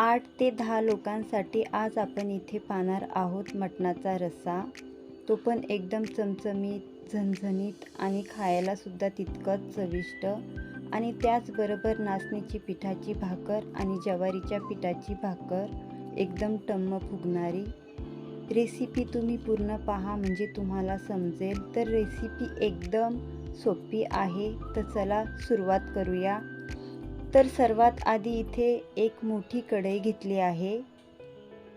आठ ते दहा लोकांसाठी आज आपण इथे पाहणार आहोत मटणाचा रस्सा. तो पण एकदम चमचमीत झणझणीत आणि खायलासुद्धा तितकंच चविष्ट. आणि त्याचबरोबर नाचणीची पिठाची भाकर आणि ज्वारीच्या पिठाची भाकर एकदम टम्म फुगणारी. रेसिपी तुम्ही पूर्ण पहा म्हणजे तुम्हाला समजेल. तर रेसिपी एकदम सोपी आहे. तर चला सुरुवात करूया. तर सर्वात आधी इथे एक मोठी कढई घेतली आहे.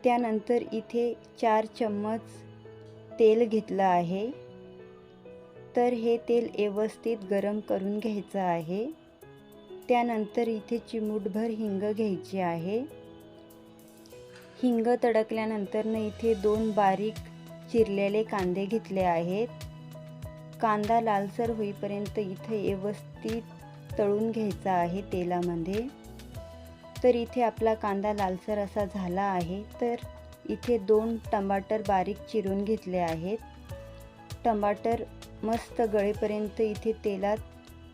त्यानंतर इथे चार चम्मच तेल घेतलं आहे. तर हे तेल व्यवस्थित गरम करून घ्यायचं आहे. त्यानंतर इथे चिमूटभर हिंग घ्यायची आहे. हिंग तडकल्यानंतर इथे दोन बारीक चिरलेले कांदे घेतले आहेत. कांदा लालसर होईपर्यंत इथे व्यवस्थित तळून घ्यायचा आहे तेलामध्ये. तर इथे आपला कांदा लालसर असा झाला आहे. तर इथे दोन टमाटर बारीक चिरून घेतले आहेत. टमाटर मस्त गळेपर्यंत इथे तेलात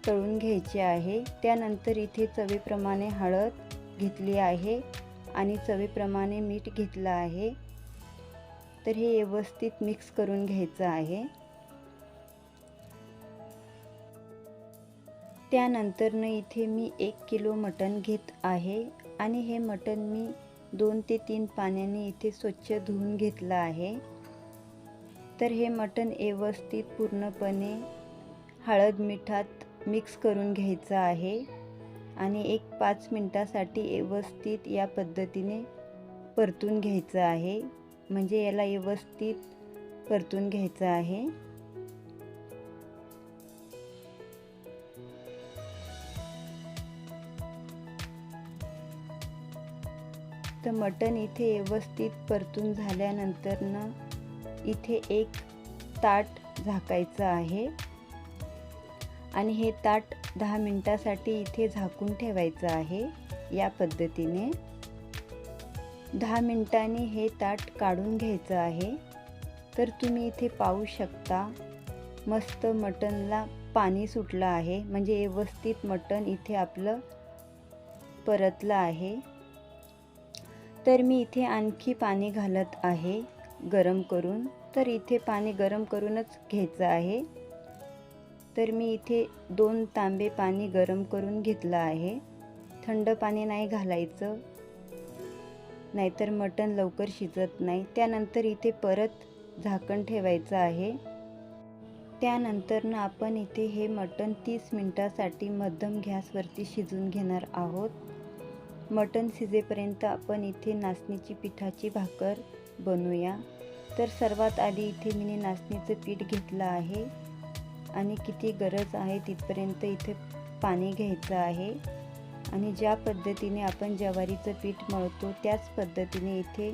तळून घ्यायचे आहे. त्यानंतर इथे चवीप्रमाणे हळद घेतली आहे आणि चवीप्रमाणे मीठ घेतलं आहे. तर हे व्यवस्थित मिक्स करून घ्यायचं आहे. त्यानंतरनं इथे मी एक किलो मटण घेत आहे आणि हे मटण मी दोन ते तीन पाण्याने इथे स्वच्छ धुवून घेतलं आहे. तर हे मटण व्यवस्थित पूर्णपणे हळद मिठात मिक्स करून घ्यायचं आहे आणि एक पाच मिनटासाठी व्यवस्थित या पद्धतीने परतून घ्यायचं आहे. म्हणजे याला व्यवस्थित परतून घ्यायचं आहे. तर मटण इथे व्यवस्थित परतून झाल्यानंतरनं इथे एक ताट झाकायचं आहे. आणि हे ताट दहा मिनटासाठी इथे झाकून ठेवायचं आहे या पद्धतीने. दहा मिनटांनी हे ताट काढून घ्यायचं आहे. तर तुम्ही इथे पाहू शकता मस्त मटनला पाणी सुटलं आहे. म्हणजे व्यवस्थित मटण इथे आपलं परतलं आहे. तर मी इथे आणखी पाणी घालत आहे गरम करून. तर इथे पाणी गरम करूनच घ्यायचं आहे. तर मी इथे दोन तांबे पाणी गरम करून घेतलं आहे. थंड पाणी नाही घालायचं. नाहीतर मटण लवकर शिजत नाही. त्यानंतर इथे परत झाकण ठेवायचं आहे. त्यानंतरनं आपण इथे हे मटण तीस मिनटासाठी मध्यम गॅसवरती शिजून घेणार आहोत. मटण शिजेपर्यंत आपण इथे नाचणीची पिठाची भाकर बनवूया. तर सर्वात आधी इथे मी नाचणीचं पीठ घेतलं आहे आणि किती गरज आहे तिथपर्यंत इथे पाणी घ्यायचं आहे. आणि ज्या पद्धतीने आपण ज्वारीचं पीठ मळतो त्याच पद्धतीने इथे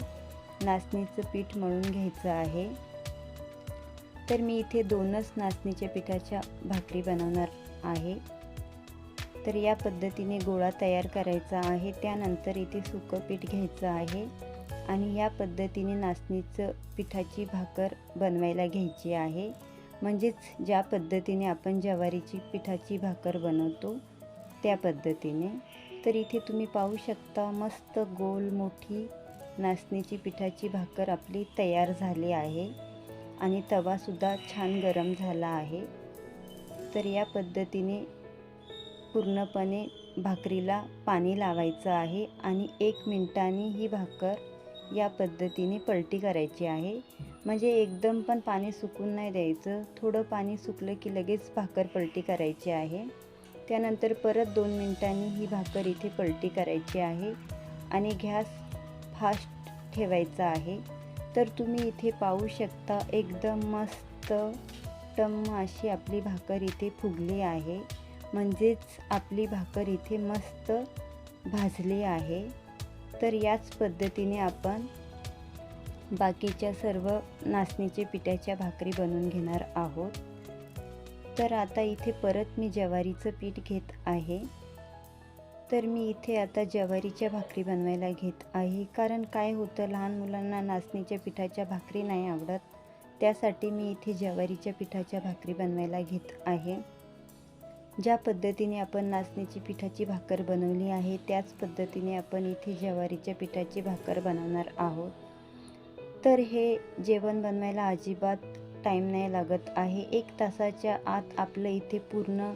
नाचणीचं पीठ मळून घ्यायचं आहे. तर मी इथे दोनच नाचणीच्या पिठाच्या भाकरी बनवणार आहे. तर या पद्धतीने गोळा तयार करायचा आहे. त्यानंतर इथे सुकं पीठ घ्यायचं आहे आणि या पद्धतीने नाचणीचं पिठाची भाकर बनवायला घ्यायची आहे. म्हणजेच ज्या पद्धतीने आपण ज्वारीची पिठाची भाकर बनवतो त्या पद्धतीने. तर इथे तुम्ही पाहू शकता मस्त गोल मोठी नाचणीची पिठाची भाकर आपली तयार झाली आहे आणि तवासुद्धा छान गरम झाला आहे. तर या पद्धतीने पूर्णपणे भाकरीला पाणी लावायचं आहे आणि एक मिनटाने ही भाकर या पद्धतीने पलटी करायची आहे. म्हणजे एकदम पण पाणी सुकून नाही द्यायचं. थोडं पाणी सुकलं की लगेच भाकर पलटी करायची आहे. त्यानंतर परत दोन मिनटांनी ही भाकर इथे पलटी करायची आहे आणि गॅस फास्ट ठेवायचा आहे. तर तुम्ही इथे पाहू शकता एकदम मस्त टम्म अशी आपली भाकर इथे फुगली आहे. म्हणजेच आपली भाकर इथे मस्त भाजली आहे. तर याच पद्धतीने आपण बाकीच्या सर्व नाचणीच्या पिठाच्या भाकरी बनवून घेणार आहोत. तर आता इथे परत मी ज्वारीचं पीठ घेत आहे. तर मी इथे आता ज्वारीच्या भाकरी बनवायला घेत आहे. कारण काय होतं लहान मुलांना नाचणीच्या पिठाच्या भाकरी नाही आवडत. त्यासाठी मी इथे ज्वारीच्या पिठाच्या भाकरी बनवायला घेत आहे. ज्या पद्धतीने आपण नाचणीची पिठाची भाकर बनवली आहे त्याच पद्धतीने आपण इथे ज्वारीच्या पिठाची भाकर बनवणार आहोत. तर हे जेवण बनवायला अजिबात टाईम नाही लागत आहे. एक तासाच्या आत आपलं इथे पूर्ण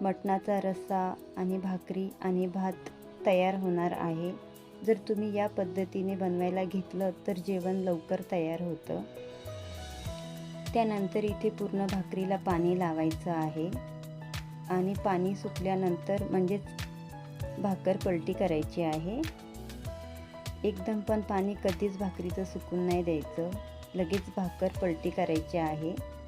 मटणाचा रस्सा आणि भाकरी आणि भात तयार होणार आहे. जर तुम्ही या पद्धतीने बनवायला घेतलं तर जेवण लवकर तयार होतं. त्यानंतर इथे पूर्ण भाकरीला पाणी लावायचं आहे. आणि पाणी सुकल्यानंतर म्हणजेच भाकर पलटी करायची आहे. एकदम पण पाणी कधीच भाकरीचं सुकून नाही द्यायचं. लगेच भाकर पलटी करायची आहे.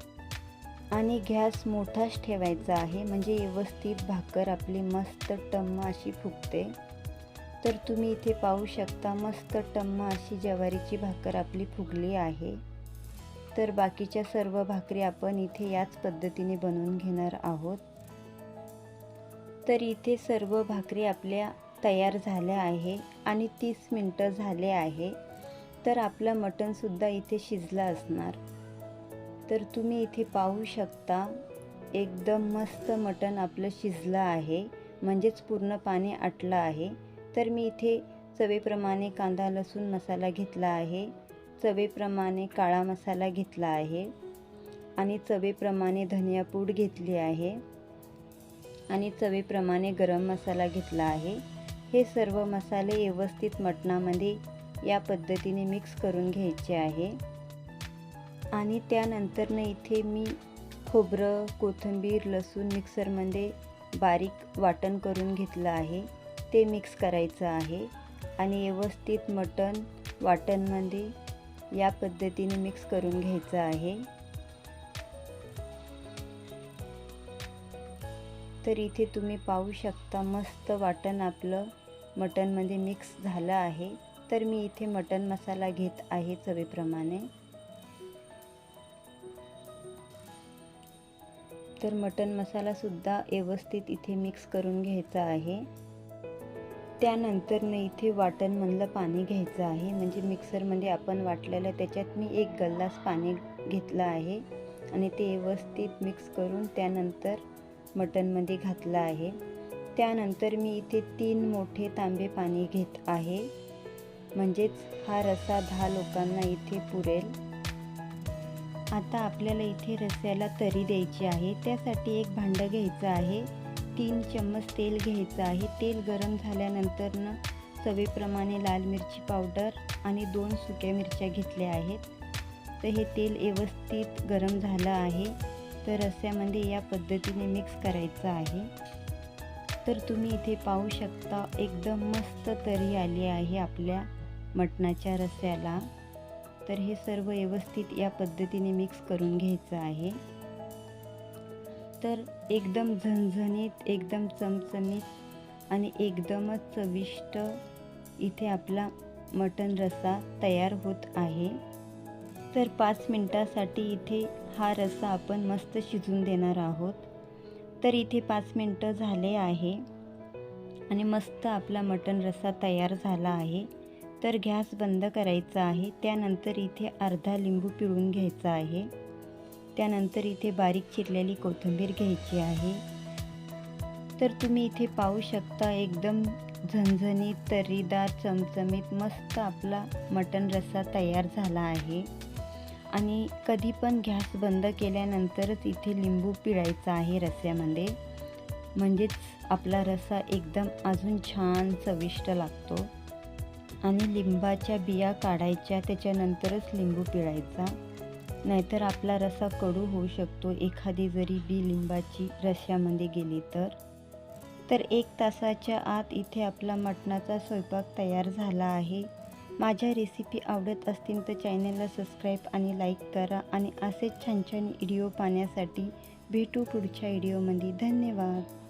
आणि गॅस मोठाच ठेवायचा आहे. म्हणजे व्यवस्थित भाकर आपली मस्त टम्म अशी फुगते. तर तुम्ही इथे पाहू शकता मस्त टम्म अशी ज्वारीची भाकर आपली फुगली आहे. तर बाकीच्या सर्व भाकरी आपण इथे याच पद्धतीने बनवून घेणार आहोत. तर इथे सर्व भाकरी आपल्या तयार झाल्या आहे आणि तीस मिनटं झाले आहे. तर आपलं मटणसुद्धा इथे शिजलं असणार. तर तुम्ही इथे पाहू शकता एकदम मस्त मटण आपलं शिजलं आहे. म्हणजेच पूर्ण पाणी आटलं आहे. तर मी इथे चवेप्रमाणे कांदा लसूण मसाला घेतला आहे. चवेप्रमाणे काळा मसाला घेतला आहे. आणि चवेप्रमाणे धनियापूड घेतली आहे. आणि चवीप्रमाणे गरम मसाला घेतला आहे. हे सर्व मसाले व्यवस्थित मटणामध्ये या पद्धतीने मिक्स करून घ्यायचे आहे. आणि त्यानंतरनं इथे मी खोबरं कोथिंबीर लसूण मिक्सरमध्ये बारीक वाटण करून घेतलं आहे. ते मिक्स करायचं आहे. आणि व्यवस्थित मटण वाटणमध्ये या पद्धतीने मिक्स करून घ्यायचं आहे. तर इथे तुम्ही पाहू शकता मस्त वाटण आपलं. मटणमध्ये मिक्स झालं आहे. तर मी इथे मटण मसाला घेत आहे चवीप्रमाणे. तर मटण मसालासुद्धा व्यवस्थित इथे मिक्स करून घ्यायचा आहे. त्यानंतर न इथे वाटणमधलं पाणी घ्यायचं आहे. म्हणजे मिक्सरमध्ये आपण वाटलेलं त्याच्यात मी एक गल्लास पाणी घेतलं आहे. आणि ते व्यवस्थित मिक्स करून त्यानंतर मटणमध्ये घातलं आहे. त्यानंतर मी इथे तीन मोठे तांबे पाणी घेत आहे. म्हणजेच हा रसा दहा लोकांना इथे पुरेल. आता आपल्याला इथे रस्याला तरी द्यायची आहे. त्यासाठी एक भांडं घ्यायचं आहे. तीन चम्मच तेल घ्यायचं आहे. तेल गरम झाल्यानंतर न चवीप्रमाणे लाल मिरची पावडर आणि दोन सुक्या मिरच्या घेतल्या आहेत. तर हे तेल व्यवस्थित गरम झालं आहे. तर रस्स्यामध्ये या पद्धतीने मिक्स करायचं आहे. तर तुम्ही इथे पाहू शकता एकदम मस्त तरी आली आहे आपल्या मटणाच्या रस्स्याला तर हे सर्व व्यवस्थित या पद्धतीने मिक्स करून घ्यायचं आहे. तर एकदम झणझणीत एकदम चमचमीत आणि एकदमच चविष्ट इथे आपला मटण रस्सा तयार होत आहे. तर पाच मिनटासाठी इथे हा रस्सा आपण मस्त शिजून देणार आहोत. तर इथे पाच मिनटं झाले आहे आणि मस्त आपला मटण रस्सा तयार झाला आहे. तर गॅस बंद करायचा आहे. त्यानंतर इथे अर्धा लिंबू पिळून घ्यायचा आहे. त्यानंतर इथे बारीक चिरलेली कोथिंबीर घ्यायची आहे. तर तुम्ही इथे पाहू शकता एकदम झणझणीत तर्रीदार चमचमीत मस्त आपला मटण रस्सा तयार झाला आहे. आणि कधी पण गॅस बंद केल्यानंतरच इथे लिंबू पिळायचा आहे रस्स्यामध्ये म्हणजेच आपला रस्सा एकदम अजून छान चविष्ट लागतो. आणि लिंबाच्या बिया काढायच्या त्याच्यानंतरच लिंबू पिळायचा. नाहीतर आपला रसा कडू होऊ शकतो एखादी जरी बी लिंबाची रश्यामध्ये गेली तर. तर एक तासाच्या आत इथे आपला मटणाचा स्वयंपाक तयार झाला आहे. माझ्या रेसिपी आवडत असतील तर चॅनलला सबस्क्राईब आणि लाईक करा आणि असेच छान छान व्हिडिओ पाहण्यासाठी भेटू पुढच्या व्हिडिओमध्ये धन्यवाद.